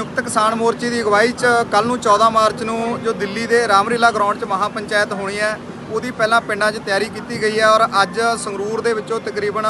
ਸੰਯੁਕਤ ਕਿਸਾਨ ਮੋਰਚੇ ਦੀ ਅਗਵਾਈ 'ਚ ਕੱਲ ਨੂੰ 14 ਮਾਰਚ ਨੂੰ ਜੋ ਦਿੱਲੀ ਦੇ ਰਾਮਲੀਲਾ ਗਰਾਊਂਡ 'ਚ ਮਹਾ ਪੰਚਾਇਤ ਹੋਣੀ ਹੈ, ਉਹਦੀ ਪਹਿਲਾਂ ਪਿੰਡਾਂ 'ਚ ਤਿਆਰੀ ਕੀਤੀ ਗਈ ਹੈ ਔਰ ਅੱਜ ਸੰਗਰੂਰ ਦੇ ਵਿੱਚੋਂ ਤਕਰੀਬਨ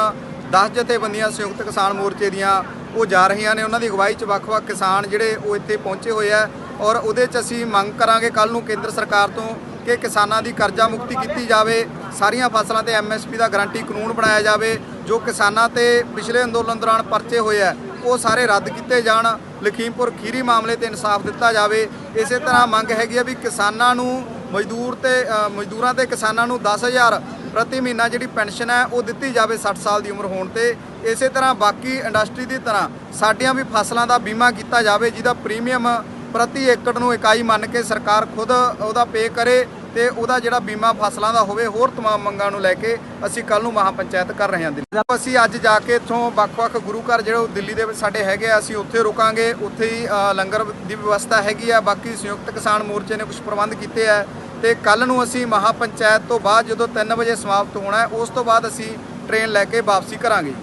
10 ਜਥੇਬੰਦੀਆਂ ਸੰਯੁਕਤ ਕਿਸਾਨ ਮੋਰਚੇ ਦੀਆਂ ਉਹ ਜਾ ਰਹੀਆਂ ਨੇ। ਉਹਨਾਂ ਦੀ ਅਗਵਾਈ 'ਚ ਵੱਖ-ਵੱਖ ਕਿਸਾਨ ਜਿਹੜੇ ਉਹ ਇੱਥੇ ਪਹੁੰਚੇ ਹੋਏ ਆ ਔਰ ਉਹਦੇ 'ਚ ਅਸੀਂ ਮੰਗ ਕਰਾਂਗੇ ਕੱਲ ਨੂੰ ਕੇਂਦਰ ਸਰਕਾਰ ਤੋਂ ਕਿ ਕਿਸਾਨਾਂ ਦੀ ਕਰਜ਼ਾ ਮੁਕਤੀ ਕੀਤੀ ਜਾਵੇ। ਸਾਰੀਆਂ ਫਸਲਾਂ ਤੇ ਐਮਐਸਪੀ ਦਾ ਗਾਰੰਟੀ ਕਾਨੂੰਨ ਬਣਾਇਆ ਜਾਵੇ। ਜੋ ਕਿਸਾਨਾਂ ਤੇ ਪਿਛਲੇ ਅੰਦੋਲਨ ਦੌਰਾਨ ਪਰਚੇ ਹੋਏ ਆ ਉਹ ਸਾਰੇ ਰੱਦ ਕੀਤੇ ਜਾਣ। ਲਖੀਮਪੁਰ ਖੀਰੀ ਮਾਮਲੇ ਤੇ ਇਨਸਾਫ ਦਿੱਤਾ ਜਾਵੇ। ਇਸੇ ਤਰ੍ਹਾਂ ਮੰਗ ਹੈਗੀ ਆ ਵੀ ਕਿਸਾਨਾਂ ਨੂੰ ਮਜ਼ਦੂਰ ਤੇ ਮਜ਼ਦੂਰਾਂ ਤੇ ਕਿਸਾਨਾਂ ਨੂੰ 10000 ਪ੍ਰਤੀ ਮਹੀਨਾ ਜਿਹੜੀ ਪੈਨਸ਼ਨ ਹੈ, ਉਹ ਦਿੱਤੀ ਜਾਵੇ 60 ਸਾਲ ਦੀ ਉਮਰ ਹੋਣ ਤੇ। ਇਸੇ ਤਰ੍ਹਾਂ ਬਾਕੀ ਇੰਡਸਟਰੀ ਦੀ ਤਰ੍ਹਾਂ ਸਾਡੀਆਂ ਵੀ ਫਸਲਾਂ ਦਾ ਬੀਮਾ ਕੀਤਾ ਜਾਵੇ, ਜਿਹਦਾ ਪ੍ਰੀਮੀਅਮ ਪ੍ਰਤੀ ਏਕੜ ਨੂੰ ਇਕਾਈ ਮੰਨ ਕੇ ਸਰਕਾਰ ਖੁਦ ਉਹਦਾ ਪੇ ਕਰੇ। ਤੇ ਉਹਦਾ ਜਿਹੜਾ ਬੀਮਾ ਫਸਲਾਂ ਦਾ ਹੋਵੇ, ਹੋਰ ਤਮਾਮ ਮੰਗਾਂ ਨੂੰ ਲੈ ਕੇ ਅਸੀਂ ਕੱਲ ਨੂੰ ਮਹਾ ਪੰਚਾਇਤ ਕਰ ਰਹੇ ਹਾਂ ਦਿੱਲੀ। ਅਸੀਂ ਅੱਜ ਜਾ ਕੇ ਇੱਥੋਂ ਵੱਖ-ਵੱਖ ਗੁਰੂ ਘਰ ਜਿਹੜੇ ਉਹ ਦਿੱਲੀ ਦੇ ਸਾਡੇ ਹੈਗੇ ਆ, ਅਸੀਂ ਉੱਥੇ ਰੁਕਾਂਗੇ। ਉੱਥੇ ਹੀ ਲੰਗਰ ਦੀ ਵਿਵਸਥਾ ਹੈਗੀ ਆ। ਬਾਕੀ ਸੰਯੁਕਤ ਕਿਸਾਨ ਮੋਰਚੇ ਨੇ ਕੁਝ ਪ੍ਰਬੰਧ ਕੀਤੇ ਆ। ਤੇ ਕੱਲ ਨੂੰ ਅਸੀਂ ਮਹਾ ਪੰਚਾਇਤ ਤੋਂ ਬਾਅਦ ਜਦੋਂ 3 ਵਜੇ ਸਮਾਪਤ ਹੋਣਾ ਉਸ ਤੋਂ ਬਾਅਦ ਅਸੀਂ ਟ੍ਰੇਨ ਲੈ ਕੇ ਵਾਪਸੀ ਕਰਾਂਗੇ।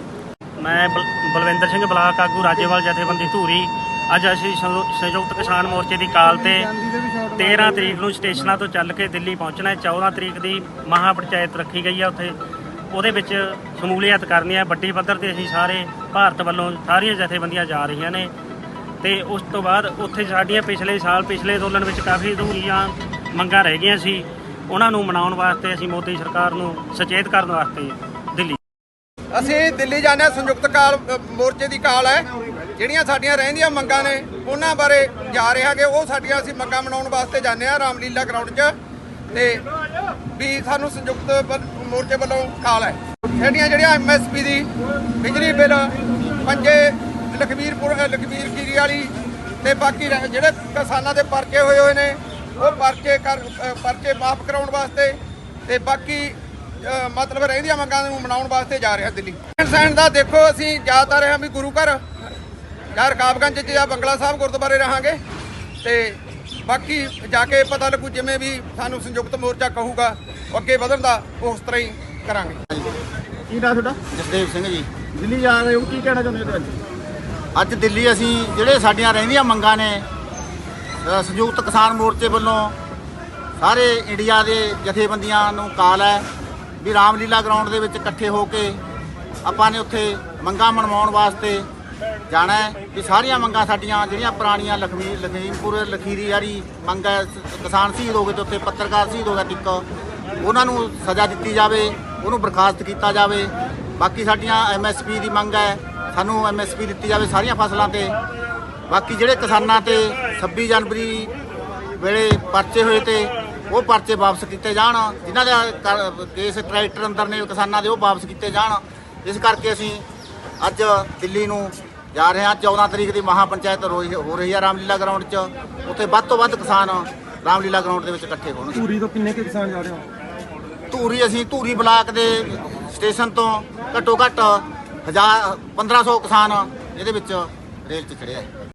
ਮੈਂ ਬਲ- ਬਲਵਿੰਦਰ ਸਿੰਘ ਬਲਾਕ ਆਗੂ, ਰਾਜੇਵਾਲ ਜਥੇਬੰਦੀ ਧੂਰੀ। ਅੱਜ ਅਸੀਂ ਸੰਯੁ- ਸੰਯੁਕਤ ਕਿਸਾਨ ਮੋਰਚੇ ਦੀ ਕਾਲ ਤੇ 13 ਤਰੀਕ ਨੂੰ ਸਟੇਸ਼ਨਾਂ ਤੋਂ ਚੱਲ ਕੇ ਦਿੱਲੀ ਪਹੁੰਚਣਾ ਹੈ। 14 ਤਰੀਕ ਦੀ ਮਹਾ ਪੰਚਾਇਤ ਰੱਖੀ ਗਈ ਹੈ ਉੱਥੇ। ਉਹਦੇ ਵਿੱਚ ਸ਼ਮੂਲੀਅਤ ਕਰਨੀ ਹੈ। ਵੱਡੀ ਪੱਧਰ ਤੇ ਅਸੀਂ ਸਾਰੇ ਭਾਰਤ ਵੱਲੋਂ ਸਾਰੀਆਂ ਜਥੇਬੰਦੀਆਂ ਜਾ ਰਹੀਆਂ ਨੇ। ਤੇ ਉਸ ਤੋਂ ਬਾਅਦ ਉੱਥੇ ਸਾਡੀਆਂ ਪਿਛਲੇ ਸਾਲ ਪਿਛਲੇ ਅੰਦੋਲਨ ਵਿੱਚ ਕਾਫੀ ਅਧੂਰੀਆਂ ਮੰਗਾਂ ਰਹਿ ਗਈਆਂ ਸੀ। ਉਹਨਾਂ ਨੂੰ ਮਨਾਉਣ ਵਾਸਤੇ ਅਸੀਂ ਮੋਦੀ ਸਰਕਾਰ ਨੂੰ ਸੁਚੇਤ ਕਰਨ ਵਾਸਤੇ ਅਸੀਂ ਦਿੱਲੀ ਜਾਂਦੇ ਹਾਂ, ਸੰਯੁਕਤ ਕਾਲ ਮੋਰਚੇ ਦੀ ਕਾਲ ਹੈ। ਜਿਹੜੀਆਂ ਸਾਡੀਆਂ ਰਹਿੰਦੀਆਂ ਮੰਗਾਂ ਨੇ, ਉਹਨਾਂ ਬਾਰੇ ਜਾ ਰਹੇ ਹਾਂਗੇ। ਉਹ ਸਾਡੀਆਂ ਅਸੀਂ ਮੰਗਾਂ ਮਨਾਉਣ ਵਾਸਤੇ ਜਾਂਦੇ ਹਾਂ, ਰਾਮਲੀਲਾ ਗਰਾਊਂਡ 'ਚ। ਤੇ ਵੀ ਸਾਨੂੰ ਸੰਯੁਕਤ ਮੋਰਚੇ ਵੱਲੋਂ ਕਾਲ ਹੈ। ਸਾਡੀਆਂ ਜਿਹੜੀਆਂ ਐਮਐਸਪੀ ਦੀ ਬਿਜਲੀ ਬਿੱਲ, ਪੰਜੇ ਲਖਵੀਰਪੁਰ ਲਖਵੀਰ ਕੀਰੀ ਵਾਲੀ ਤੇ ਬਾਕੀ ਜਿਹੜੇ ਕਿਸਾਨਾਂ ਦੇ ਪਰਚੇ ਹੋਏ ਹੋਏ ਨੇ, ਉਹ ਪਰਚੇ ਕਰ ਪਰਚੇ ਮਾਫ ਕਰਾਉਣ ਵਾਸਤੇ ਤੇ ਬਾਕੀ ਮਤਲਬ ਰਹਿੰਦੀਆਂ ਮੰਗਾਂ ਨੂੰ ਮਨਾਉਣ ਵਾਸਤੇ ਜਾ ਰਹੇ ਹਾਂ ਦਿੱਲੀ ਸੈਂਡ ਦਾ ਦੇਖੋ ਅਸੀਂ ਜ਼ਿਆਦਾਤਰ ਹਾਂ ਵੀ ਗੁਰੂ ਘਰ। ਜਾਂ ਰਕਾਬਗੰਜ 'ਚ ਜਾਂ ਬੰਗਲਾ ਸਾਹਿਬ ਗੁਰਦੁਆਰੇ ਰਹਾਂਗੇ। ਤੇ ਬਾਕੀ ਜਾ ਕੇ ਪਤਾ ਲੱਗੂ ਜਿਵੇਂ ਵੀ ਸਾਨੂੰ ਸੰਯੁਕਤ ਮੋਰਚਾ ਕਹੂਗਾ ਅੱਗੇ ਵਧਣ ਦਾ ਉਸ ਤਰ੍ਹਾਂ ਹੀ ਕਰਾਂਗੇ। ਕੀ ਨਾਂ ਤੁਹਾਡਾ? ਜਸਦੇਵ ਸਿੰਘ ਜੀ। ਦਿੱਲੀ ਜਾ ਰਹੇ ਹੋ ਕੀ ਕਹਿਣਾ ਚਾਹੁੰਦੇ ਹੋ ਅੱਜ ਅੱਜ ਦਿੱਲੀ ਅਸੀਂ ਜਿਹੜੇ ਸਾਡੀਆਂ ਰਹਿੰਦੀਆਂ ਮੰਗਾਂ ਨੇ ਸੰਯੁਕਤ ਕਿਸਾਨ ਮੋਰਚੇ ਵੱਲੋਂ ਸਾਰੇ ਇੰਡੀਆ ਦੇ ਜਥੇਬੰਦੀਆਂ ਨੂੰ ਕਾਲ ਹੈ। ਵੀ ਰਾਮਲੀਲਾ ਗਰਾਊਂਡ ਦੇ ਵਿੱਚ ਇਕੱਠੇ ਹੋ ਕੇ ਆਪਾਂ ਨੇ ਉੱਥੇ ਮੰਗਾਂ ਮਨਵਾਉਣ ਵਾਸਤੇ ਜਾਣਾ ਵੀ ਸਾਰੀਆਂ ਮੰਗਾਂ ਸਾਡੀਆਂ, ਜਿਹੜੀਆਂ ਪੁਰਾਣੀਆਂ ਲਖਮੀ, ਲਖੀਮਪੁਰ, ਲਖੀਰੀ ਵਾਲੀ ਮੰਗ ਹੈ, ਕਿਸਾਨ ਸ਼ਹੀਦ ਹੋ ਗਏ ਤੇ ਉੱਥੇ ਪੱਤਰਕਾਰ ਸ਼ਹੀਦ ਹੋ ਗਿਆ ਇੱਕ। ਉਹਨਾਂ ਨੂੰ ਸਜ਼ਾ ਦਿੱਤੀ ਜਾਵੇ, ਉਹਨੂੰ ਬਰਖਾਸਤ ਕੀਤਾ ਜਾਵੇ। ਬਾਕੀ ਸਾਡੀਆਂ ਐਮਐਸਪੀ ਦੀ ਮੰਗ ਹੈ, ਸਾਨੂੰ ਐਮਐਸਪੀ ਦਿੱਤੀ ਜਾਵੇ ਸਾਰੀਆਂ ਫਸਲਾਂ ਤੇ। ਬਾਕੀ ਜਿਹੜੇ ਕਿਸਾਨਾਂ ਤੇ 26 ਜਨਵਰੀ ਵੇਲੇ ਪਰਚੇ ਹੋਏ ਤੇ ਉਹ ਪਰਚੇ ਵਾਪਸ ਕੀਤੇ ਜਾਣ ਜਿਨ੍ਹਾਂ ਦੇ ਕਰ- ਕੇਸ ਟਰੈਕਟਰ ਅੰਦਰ ਨੇ ਕਿਸਾਨਾਂ ਦੇ ਉਹ ਵਾਪਸ ਕੀਤੇ ਜਾਣ। ਇਸ ਕਰਕੇ ਅਸੀਂ ਅੱਜ ਦਿੱਲੀ ਨੂੰ ਜਾ ਰਹੇ ਹਾਂ। 14 ਤਰੀਕ ਦੀ ਮਹਾ ਪੰਚਾਇਤ ਰੋਈ- ਹੋ ਰਹੀ ਹੈ ਰਾਮਲੀਲਾ ਗਰਾਊਂਡ 'ਚ। ਉੱਥੇ ਵੱਧ ਤੋਂ ਵੱਧ ਕਿਸਾਨ ਰਾਮਲੀਲਾ ਗਰਾਊਂਡ ਦੇ ਵਿੱਚ ਇਕੱਠੇ ਹੋਣਗੇ। ਧੂਰੀ ਤੋਂ ਕਿੰਨੇ ਕੁ ਕਿਸਾਨ ਜਾ ਰਹੇ ਹੋ? ਧੂਰੀ ਅਸੀਂ ਧੂਰੀ ਬਲਾਕ ਦੇ ਸਟੇਸ਼ਨ ਤੋਂ ਘੱਟੋ ਘੱਟ 1000 1500 ਕਿਸਾਨ ਇਹਦੇ ਵਿੱਚ ਰੇਲ 'ਚ ਖੜੇ ਆ